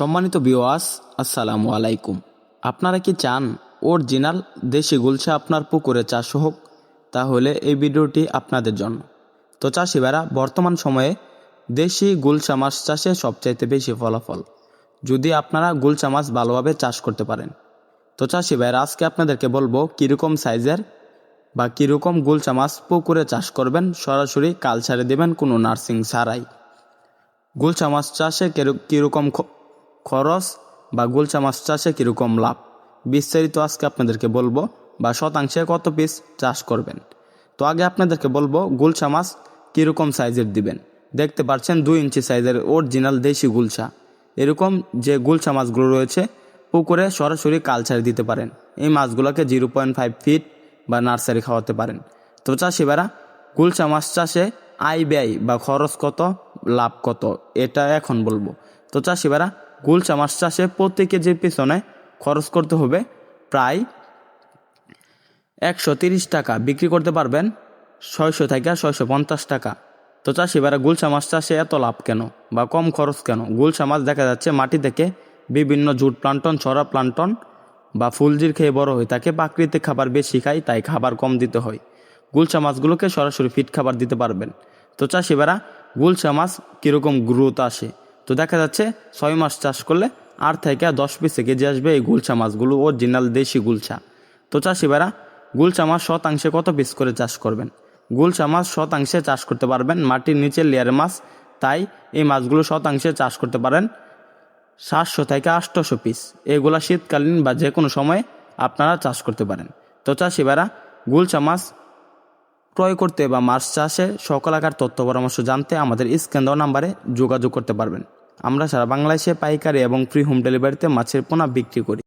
সম্মানিত বিওয়াস আসসালামু আলাইকুম। আপনারা কি চান অরিজিনাল দেশি গুলশা আপনার পুকুরে চাষ হোক? তাহলে এই ভিডিওটি আপনাদের জন্য। তো চাষি ভাইরা, বর্তমান সময়ে দেশি গুলশা মাছ চাষে সবচাইতে বেশি ফলাফল। যদি আপনারা গুলশা মাছ ভালোভাবে চাষ করতে পারেন। তো চাষি আজকে আপনাদেরকে বলব কীরকম সাইজের বা কীরকম গুলশা মাছ পুকুরে চাষ করবেন, সরাসরি কাল ছাড়ে দেবেন কোনো নার্সিং ছাড়াই। গুলশা মাছ চাষে কিরু- কীরকম খরচ বা গুলশা মাছ চাষে কীরকম লাভ? বিস্তারিত আজকে আপনাদেরকে বলব বা শতাংশে কত পিস চাষ করবেন। তো আগে আপনাদেরকে বলব গুলশা মাছ কীরকম সাইজের দিবেন। দেখতে পাচ্ছেন দুই ইঞ্চি সাইজের অরিজিনাল দেশি গুলশা এরকম যে গুলশা মাছগুলো রয়েছে, পুকুরে সরাসরি কালচারে দিতে পারেন। এই মাছগুলোকে জিরো পয়েন্ট ফাইভ ফিট বা নার্সারি খাওয়াতে পারেন। তো চাষিবারা গুলশা মাছ চাষে আয় ব্যয় বা খরচ কত, লাভ কত, এটা এখন বলব। তো চাষিবারা গুলশা মাছ চাষে প্রতি কেজির পিছনে খরচ করতে হবে প্রায় একশো তিরিশ টাকা। বিক্রি করতে পারবেন ছয়শো থেকে ছয়শো পঞ্চাশ টাকা। তো চাষিবারা গুলশা মাছ চাষে এত লাভ কেন বা কম খরচ কেন? গুলশা মাছ দেখা যাচ্ছে মাটি থেকে বিভিন্ন জুট প্লান্টন, ছড়া প্লান্টন বা ফুলজির খেয়ে বড় হয়। তাকে প্রাকৃতিক খাবার বেশি খায়, তাই খাবার কম দিতে হয়। গুলশা মাছগুলোকে সরাসরি ফিট খাবার দিতে পারবেন। তো চাষিবারা গুলশা মাছ কীরকম গ্রোথ আসে? তো দেখা যাচ্ছে ছয় মাস চাষ করলে আট থেকে দশ পিসে কেজি আসবে এই গুলশা মাছগুলো অরিজিনাল দেশি গুলশা তো চাষিবারা গুলশা মাছ শতাংশে কত পিস করে চাষ করবেন? গুলশা মাছ শতাংশে চাষ করতে পারবেন মাটির নিচের লেয়ারের মাছ, তাই এই মাছগুলো শতাংশে চাষ করতে পারেন সাতশো থেকে আটশোশো পিস এগুলা শীতকালীন বা যে কোনো সময়ে আপনারা চাষ করতে পারেন। তো চাষিবারা গুলশা মাছ ক্রয় করতে বা মাছ চাষে সকল আকার তথ্য পরামর্শ জানতে আমাদের স্ক্যান দেওয়া নাম্বারে যোগাযোগ করতে পারবেন। আমরা সারা বাংলাদেশে পাইকারি এবং ফ্রি হোম ডেলিভারিতে মাছের পোনা বিক্রি করি।